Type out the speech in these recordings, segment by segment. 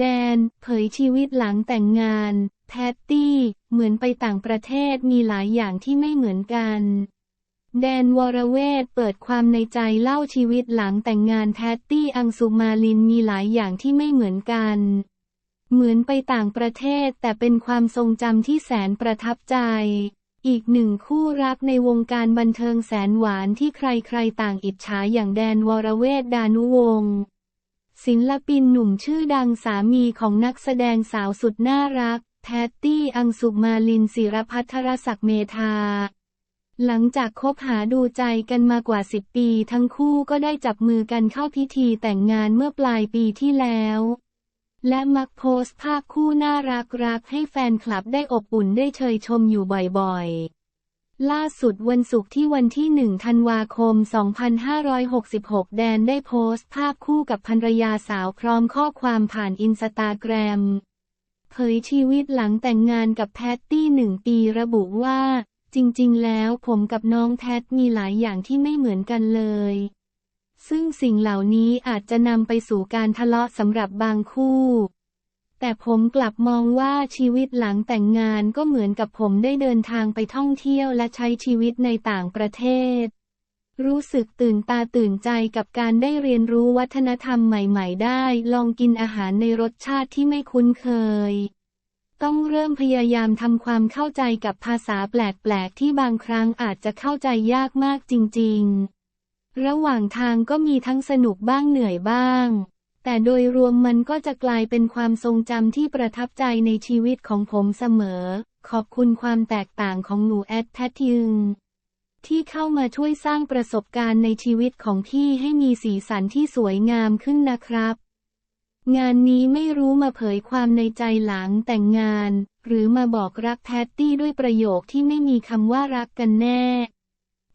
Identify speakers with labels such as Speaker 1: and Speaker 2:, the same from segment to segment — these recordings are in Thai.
Speaker 1: แดน เผยชีวิตหลังแต่งงาน แพตตี้ เหมือนไปต่างประเทศมีหลายอย่างที่ไม่เหมือนกัน แดนวรเวทเปิดความในใจเล่าชีวิตหลังแต่งงานแพตตี้อังสุมาลินมีหลายอย่างที่ไม่เหมือนกัน เหมือนไปต่างประเทศแต่เป็นความทรงจำที่แสนประทับใจ อีกหนึ่งคู่รักในวงการบันเทิงแสนหวานที่ใครๆต่างอิจฉาอย่างแดนวรเวทดานุวงศ์ ศิลปินหนุ่มชื่อดังสามีของนักแสดงสาวสุดน่ารัก แพตตี้ อังสุมาลินศิรพัทรศักดิ์เมธา หลังจากคบหาดูใจกันมากว่า 10 ปี ทั้งคู่ก็ได้จับมือกันเข้าพิธีแต่งงานเมื่อปลายปีที่แล้ว และมักโพสต์ภาพคู่น่ารักรักให้แฟนคลับได้อบอุ่นได้เชยชมอยู่บ่อยๆ ล่าสุดวันศุกร์ที่วันที่ 1 ธันวาคม 2566 แดนได้โพสต์ภาพคู่กับภรรยาสาวพร้อมข้อความผ่านอินสตาแกรม เผยชีวิตหลังแต่งงานกับแพตตี้หนึ่งปีระบุว่า จริงๆ แล้วผมกับน้องแพทมีหลายอย่างที่ไม่เหมือนกันเลย ซึ่งสิ่งเหล่านี้อาจจะนำไปสู่การทะเลาะสำหรับบางคู่ แต่ผมกลับมองว่าชีวิตหลังแต่งงานก็เหมือนกับผมได้เดินทางไปท่องเที่ยวและใช้ชีวิตในต่างประเทศ รู้สึกตื่นตาตื่นใจกับการได้เรียนรู้วัฒนธรรมใหม่ๆ ได้ ลองกินอาหารในรสชาติที่ไม่คุ้นเคย ต้องเริ่มพยายามทำความเข้าใจกับภาษาแปลกๆ ที่บางครั้งอาจจะเข้าใจยากมากจริงๆ ระหว่างทางก็มีทั้งสนุกบ้างเหนื่อยบ้าง แต่โดยรวมมันก็จะกลายเป็นความทรงจำที่ประทับใจในชีวิตของผมเสมอ ขอบคุณความแตกต่างของหนูแอดแพทยึงที่เข้ามาช่วยสร้างประสบการณ์ในชีวิตของพี่ให้มีสีสันที่สวยงามขึ้นนะครับ งานนี้ไม่รู้มาเผยความในใจหลังแต่งงาน หรือมาบอกรักแพตตี้ด้วยประโยคที่ไม่มีคำว่ารักกันแน่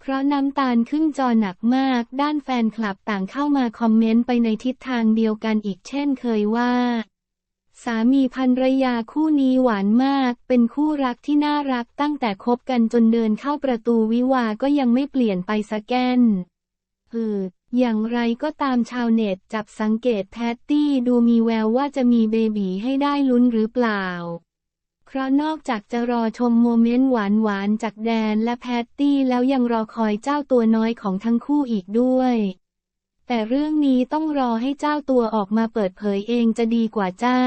Speaker 1: เพราะน้ำตาลขึ้นจอหนักมาก ด้านแฟนคลับต่างเข้ามาคอมเมนต์ไปในทิศทางเดียวกันอีกเช่นเคยว่า สามีภรรยาคู่นี้หวานมาก เป็นคู่รักที่น่ารักตั้งแต่คบกันจนเดินเข้าประตูวิวาก็ยังไม่เปลี่ยนไปสักแกนเอออย่างไรก็ตามชาวเน็ตจับสังเกตแพตตี้ดูมีแววว่าจะมีเบบีให้ได้ลุ้นหรือเปล่า เพราะนอกจากจะรอชมโมเมนต์หวานๆจากแดนและแพตตี้แล้วยังรอคอยเจ้าตัวน้อยของทั้งคู่อีกด้วย แต่เรื่องนี้ต้องรอให้เจ้าตัวออกมาเปิดเผยเองจะดีกว่าจ้า